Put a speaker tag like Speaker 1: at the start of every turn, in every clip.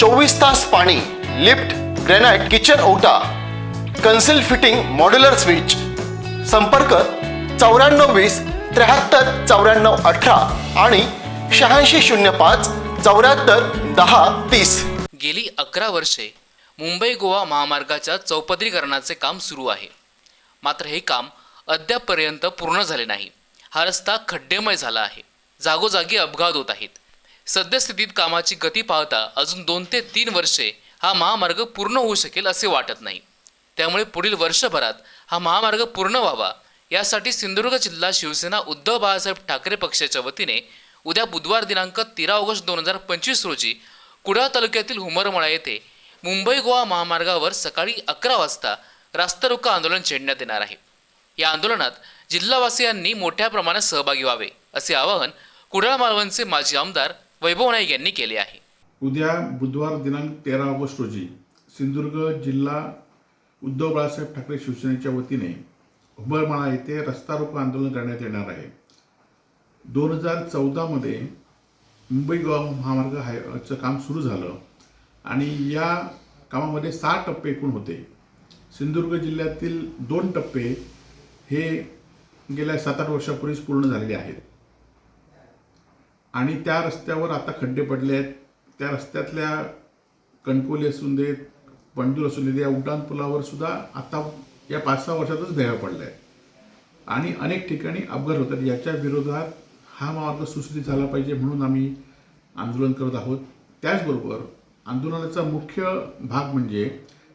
Speaker 1: चोवीस तास पाणी लिफ्ट ग्रेनाइट किचन ओटा कन्सिल फिटिंग मॉड्युलर स्विच. संपर्क चौऱ्याण्णव वीस त्र्याहत्तर चौऱ्याण्णव अठरा आणि शहाऐंशी शून्य पाच चौऱ्याहत्तर दहा तीस.
Speaker 2: गेली अकरा वर्षे मुंबई गोवा महामार्गाच्या चौपदरीकरणाचे काम सुरू आहे. मात्र हे काम अद्यापपर्यंत पूर्ण झाले नाही. हा रस्ता खड्डेमय झाला आहे. जागोजागी अपघात होत आहेत. सद्यस्थितीत कामाची गती पाहता अजून दोन ते तीन वर्षे हा महामार्ग पूर्ण होऊ शकेल असे वाटत नाही. त्यामुळे पुढील वर्षभरात हा महामार्ग पूर्ण व्हावा यासाठी सिंधुदुर्ग जिल्हा शिवसेना उद्धव बाळासाहेब ठाकरे पक्षाच्या वतीने उद्या बुधवार दिनांक तेरा ऑगस्ट दोन हजार पंचवीस रोजी कुडाळ तालुक्यातील हुमरमळा येथे मुंबई गोवा महामार्गावर सकाळी अकरा वाजता रास्ता आंदोलन छेडण्यात येणार आहे. या आंदोलनात जिल्हावासियांनी मोठ्या प्रमाणात सहभागी व्हावे असे आवाहन कुडाळ मालवणचे माजी आमदार वैभव नाईक यांनी केले आहे.
Speaker 3: उद्या बुधवार दिनांक तेरा ऑगस्ट रोजी सिंधुदुर्ग जिल्हा उद्धव बाळासाहेब ठाकरे शिवसेनेच्या वतीने उंबरमाळा येथे रस्ता रोको आंदोलन करण्यात येणार आहे. दोन हजार चौदामध्ये मुंबई गोवा महामार्ग हायचं काम सुरू झालं आणि या कामामध्ये सहा टप्पे एकूण होते. सिंधुदुर्ग जिल्ह्यातील दोन टप्पे हे गेल्या सात आठ वर्षापूर्वीच पूर्ण झालेले आहेत. आणि त्या रस्त्यावर आता खड्डे पडले आहेत. त्या रस्त्यातल्या कणकोली असून देत पंडूर असून देत या उड्डाण पुलावर सुद्धा आता या पाच सहा वर्षातच भेगा पडल्या. आहेत आणि अनेक ठिकाणी अपघात होतात. याच्या विरोधात हा मार्ग सुस्थित झाला पाहिजे म्हणून आम्ही आंदोलन करत आहोत. त्याचबरोबर आंदोलनाचा मुख्य भाग म्हणजे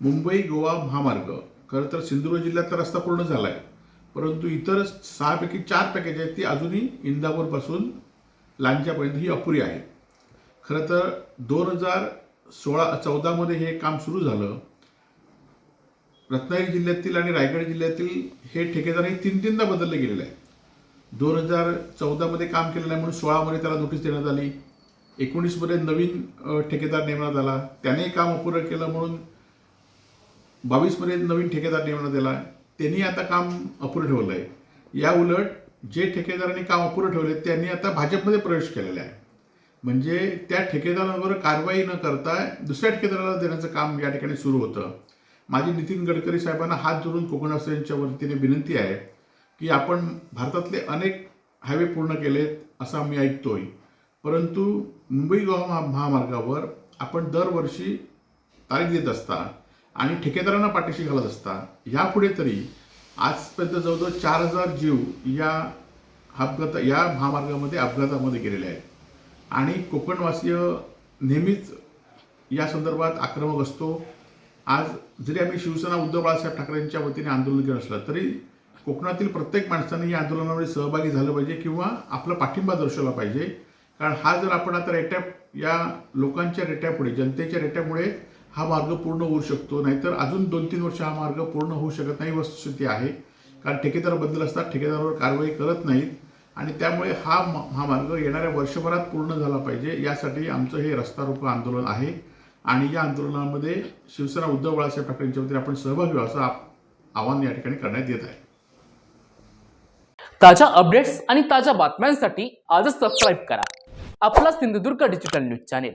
Speaker 3: मुंबई गोवा महामार्ग. खरं तर सिंधुदुर्ग जिल्ह्यात तर रस्ता पूर्ण झाला आहे परंतु इतर सहापैकी चार पॅकेज आहेत ती अजूनही इंदापूरपासून लांच्यापर्यंत ही अपुरी आहे. खरं तर दोन हजार सोळा चौदामध्ये हे काम सुरू झालं. रत्नागिरी जिल्ह्यातील आणि रायगड जिल्ह्यातील हे ठेकेदार हे तीन तीनदा बदलले गेलेले आहे दोन हजार चौदामध्ये काम केलेलं आहे म्हणून सोळामध्ये त्याला नोटीस देण्यात आली. एकोणीसमध्ये नवीन ठेकेदार नेमण्यात आला. त्याने काम अपुरं केलं म्हणून बावीसमध्ये नवीन ठेकेदार नेमण्यात आला. त्यांनी आता काम अपुरं ठेवलं आहे या उलट जे ठेकेदारांनी काम अपूर्ण ठेवले त्यांनी आता भाजपमध्ये प्रवेश केलेला आहे. म्हणजे त्या ठेकेदारांवर कारवाई न करता दुसऱ्या ठेकेदाराला देण्याचं काम या ठिकाणी सुरू होतं. माझी नितीन गडकरी साहेबांना हात जोडून कोकणवासियांच्या वतीने विनंती आहे की आपण भारतातले अनेक हायवे पूर्ण केलेत असं आम्ही ऐकतोय. परंतु मुंबई गोवा महा महामार्गावर आपण दरवर्षी तारीख देत असता आणि ठेकेदारांना पाठीशी घालत असता यापुढे तरी आजपर्यंत जवळजवळ चार हजार जीव या अपघात या महामार्गामध्ये अपघातामध्ये गेलेले आहेत. आणि कोकणवासीय नेहमीच या संदर्भात आक्रमक असतो. आज जरी आम्ही शिवसेना उद्धव बाळासाहेब ठाकरेंच्या वतीने आंदोलन केलं असलं तरी कोकणातील प्रत्येक माणसाने या आंदोलनामध्ये सहभागी झालं पाहिजे किंवा आपला पाठिंबा दर्शवला पाहिजे. कारण हा जर आपण आता रेट्या या लोकांच्या रेट्यापुढे जनतेच्या रेट्यामुळे हा मार्ग पूर्ण होऊ शकतो. नाहीतर अजून दोन तीन वर्ष हा मार्ग पूर्ण होऊ शकत नाही वस्तुस्थिती आहे. कारण ठेकेदार बदल असतात ठेकेदारावर कारवाई करत नाहीत. आणि त्यामुळे हा हा मार्ग येणाऱ्या वर्षभरात पूर्ण झाला पाहिजे. यासाठी आमचं हे रस्ता रोको आंदोलन आहे. आणि या आंदोलनामध्ये शिवसेना उद्धव बाळासाहेब ठाकरेंच्या वतीने आपण सहभागी व्हावं असं आवाहन या ठिकाणी करण्यात येत आहे.
Speaker 4: ताज्या अपडेट्स आणि ताज्या बातम्यांसाठी आजच सबस्क्राईब करा. आपला Sindhudurg digital news channel.